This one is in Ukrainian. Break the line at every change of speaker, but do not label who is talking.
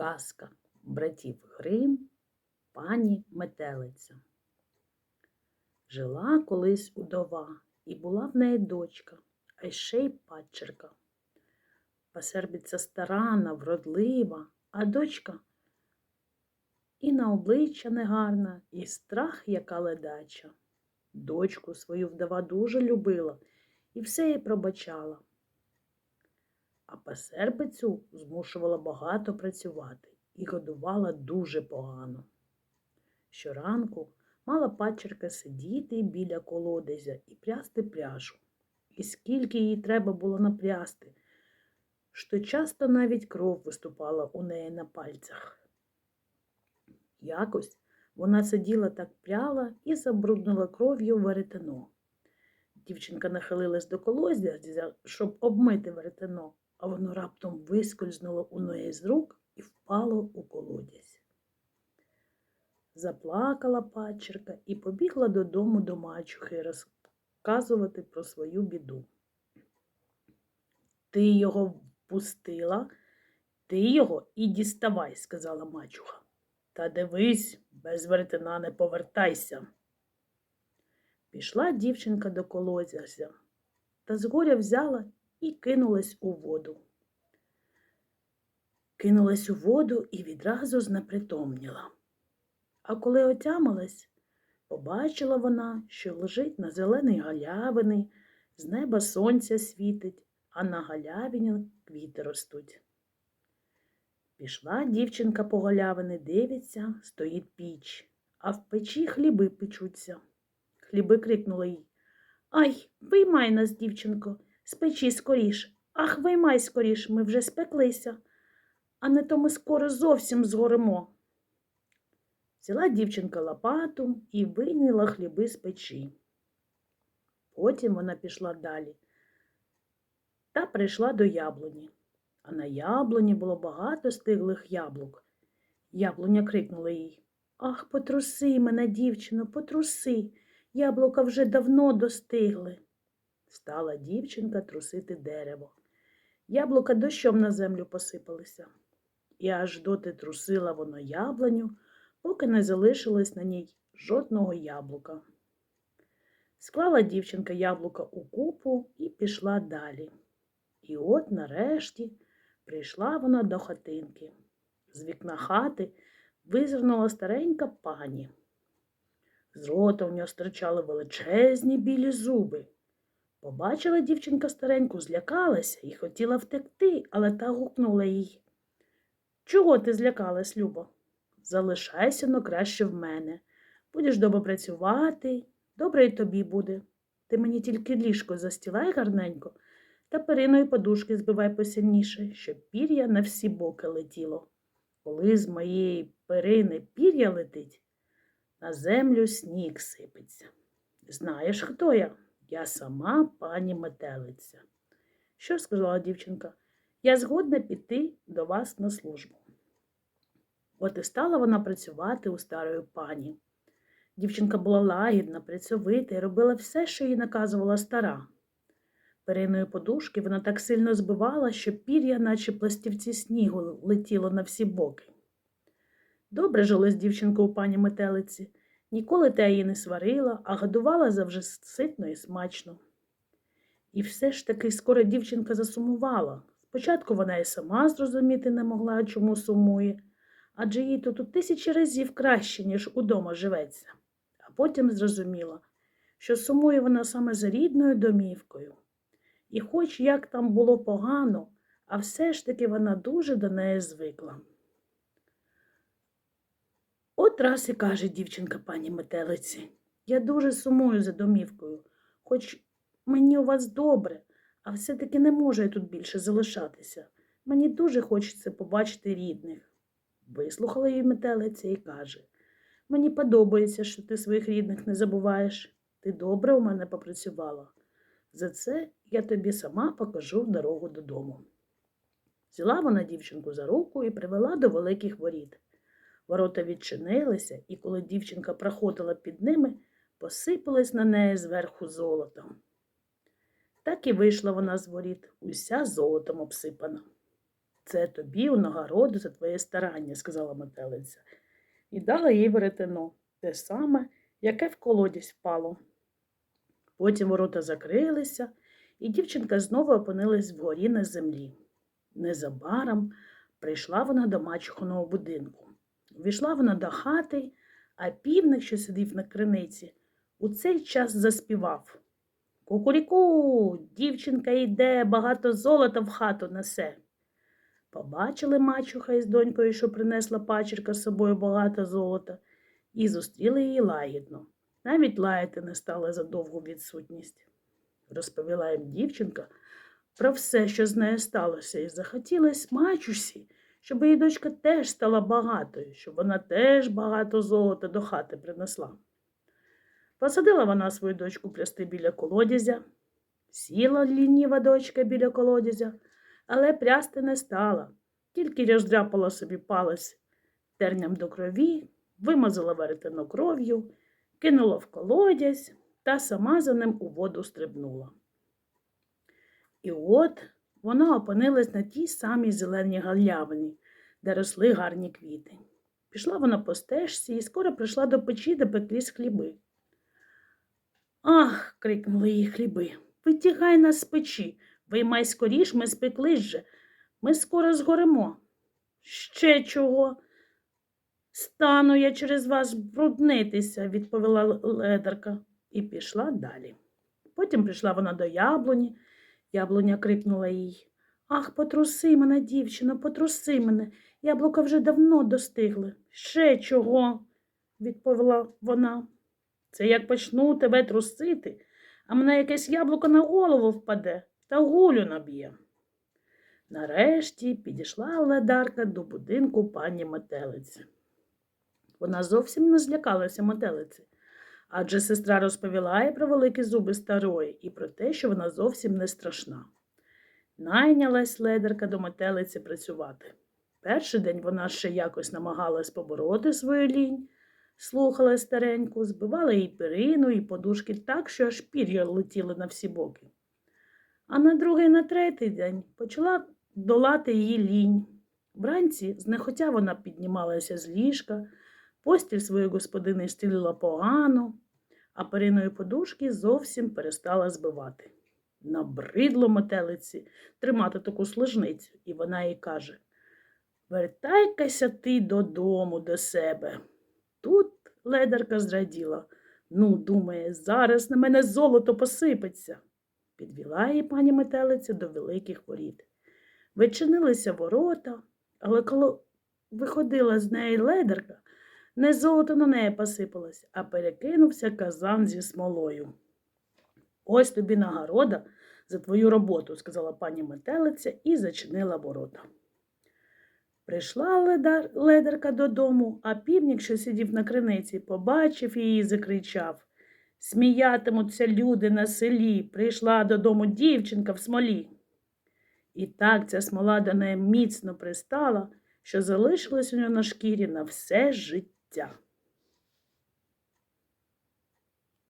Казка братів Грим, пані метелиця. Жила колись удова, і була в неї дочка, а ще й падчерка. Пасербиця старана, вродлива, а дочка і на обличчя негарна, і страх, яка ледача. Дочку свою вдова дуже любила і все їй пробачала. А пасербицю змушувала багато працювати і годувала дуже погано. Щоранку мала пачерка сидіти біля колодязя і прясти пряжу. І скільки їй треба було напрясти, що часто навіть кров виступала у неї на пальцях. Якось вона сиділа так пряла і забруднила кров'ю веретено. Дівчинка нахилилась до колодязя, щоб обмити веретено, а воно раптом вискользнуло у неї з рук і впало у колодязь. Заплакала пачерка і побігла додому до мачухи розказувати про свою біду. Ти його впустила, ти його і діставай, сказала мачуха. Та дивись, без веретена не повертайся. Пішла дівчинка до колодязя та згоря взяла і кинулась у воду. Кинулась у воду і відразу знепритомніла. А коли отямилась, побачила вона, що лежить на зеленій галявині, з неба сонця світить, а на галявині квіти ростуть. Пішла дівчинка по галявини, дивиться, стоїть піч, а в печі хліби печуться. Хліби крикнула їй. Ай, виймай нас, дівчинко, з печі скоріш. Ах, виймай скоріш, ми вже спеклися, а не то ми скоро зовсім згоримо. Взяла дівчинка лопату і вийняла хліби з печі. Потім вона пішла далі та прийшла до яблуні. А на яблуні було багато стиглих яблук. Яблуня крикнула їй Ах, потруси мене, дівчино, потруси. Яблука вже давно достигли. Стала дівчинка трусити дерево. Яблука дощом на землю посипалися. І аж доти трусила воно яблуню, поки не залишилось на ній жодного яблука. Склала дівчинка яблука у купу і пішла далі. І от нарешті прийшла вона до хатинки. З вікна хати визирнула старенька пані. З рота в нього стирчали величезні білі зуби. Побачила дівчинка стареньку, злякалася і хотіла втекти, але та гукнула їй. Чого ти злякалась, Любо? Залишайся но краще в мене. Будеш добре працювати, добре й тобі буде. Ти мені тільки ліжко застілай гарненько та периною подушки збивай посильніше, щоб пір'я на всі боки летіло. Коли з моєї перини пір'я летить, на землю сніг сипеться. Знаєш, хто я? Я сама пані метелиця. Що сказала дівчинка, я згодна піти до вас на службу. От і стала вона працювати у старої пані. Дівчинка була лагідна, працьовита і робила все, що їй наказувала стара. Периною подушки вона так сильно збивала, що пір'я, наче пластівці снігу, летіло на всі боки. Добре жилось дівчинка у пані метелиці, ніколи та її не сварила, а годувала завжди ситно і смачно. І все ж таки скоро дівчинка засумувала. Спочатку вона і сама зрозуміти не могла, чому сумує, адже їй тут у тисячі разів краще, ніж удома живеться. А потім зрозуміла, що сумує вона саме за рідною домівкою. І хоч як там було погано, а все ж таки вона дуже до неї звикла. От раз і каже дівчинка пані метелиці, я дуже сумую за домівкою, хоч мені у вас добре, а все-таки не можу я тут більше залишатися. Мені дуже хочеться побачити рідних. Вислухала її метелиця і каже Мені подобається, що ти своїх рідних не забуваєш. Ти добре у мене попрацювала. За це я тобі сама покажу дорогу додому. Взяла вона дівчинку за руку і привела до великих воріт. Ворота відчинилися, і коли дівчинка проходила під ними, посипалось на неї зверху золотом. Так і вийшла вона з воріт, уся золотом обсипана. Це тобі у нагороду за твоє старання, сказала метелиця, і дала їй веретено, те саме, яке в колодязь впало. Потім ворота закрилися, і дівчинка знову опинилась вгорі на землі. Незабаром прийшла вона до мачухиного будинку. Війшла вона до хати, а півник, що сидів на криниці, у цей час заспівав. Кукуріку, дівчинка йде, багато золота в хату несе. Побачили мачуха із донькою, що принесла пачерка з собою багато золота, і зустріли її лагідно. Навіть лаяти не стали за довгу відсутність. Розповіла їм дівчинка про все, що з нею сталося, і захотілось мачусі, щоб її дочка теж стала багатою, щоб вона теж багато золота до хати принесла. Посадила вона свою дочку плясти біля колодязя, сіла лініва дочка біля колодязя, але прясти не стала, тільки роздряпала собі палець терням до крові, вимазала веретено кров'ю, кинула в колодязь та сама за ним у воду стрибнула. І от вона опинилась на тій самій зеленій галявині, де росли гарні квіти. Пішла вона по стежці і скоро прийшла до печі, де пеклись хліби. Ах, крикнули їй хліби. Витягай нас з печі, виймай скоріш, ми спеклись же. Ми скоро згоремо. Ще чого? Стану я через вас бруднитися, відповіла ледарка і пішла далі. Потім прийшла вона до яблуні. Яблуня крикнула їй. Ах, потруси мене, дівчино, потруси мене. Яблука вже давно достигли. Ще чого? відповіла вона. Це як почну тебе трусити, а мене якесь яблуко на голову впаде та гулю наб'є. Нарешті підійшла ледарка до будинку пані метелиці. Вона зовсім не злякалася метелиці, адже сестра розповіла їй про великі зуби старої і про те, що вона зовсім не страшна. Найнялась ледарка до метелиці працювати. Перший день вона ще якось намагалась побороти свою лінь, слухала стареньку, збивала їй перину і подушки так, що аж пір'я летіли на всі боки. А на другий, на третій день почала долати її лінь. Вранці знехотя вона піднімалася з ліжка, постіль своєї господини стілила погано, а периною подушки зовсім перестала збивати. Набридло метелиці тримати таку служницю, і вона їй каже Вертайкася ти додому до себе. Тут ледарка зраділа. Ну, думає, зараз на мене золото посипеться. Підвела її пані метелиця до великих воріт. Вичинилися ворота, але коли виходила з неї ледарка, не золото на неї посипалось, а перекинувся казан зі смолою. Ось тобі нагорода за твою роботу, сказала пані метелиця і зачинила ворота. Прийшла ледар, ледарка додому, а півник, що сидів на криниці, побачив її і закричав Сміятимуться люди на селі, прийшла додому дівчинка в смолі. І так ця смола до неї міцно пристала, що залишилась у нього на шкірі на все життя. Tiens.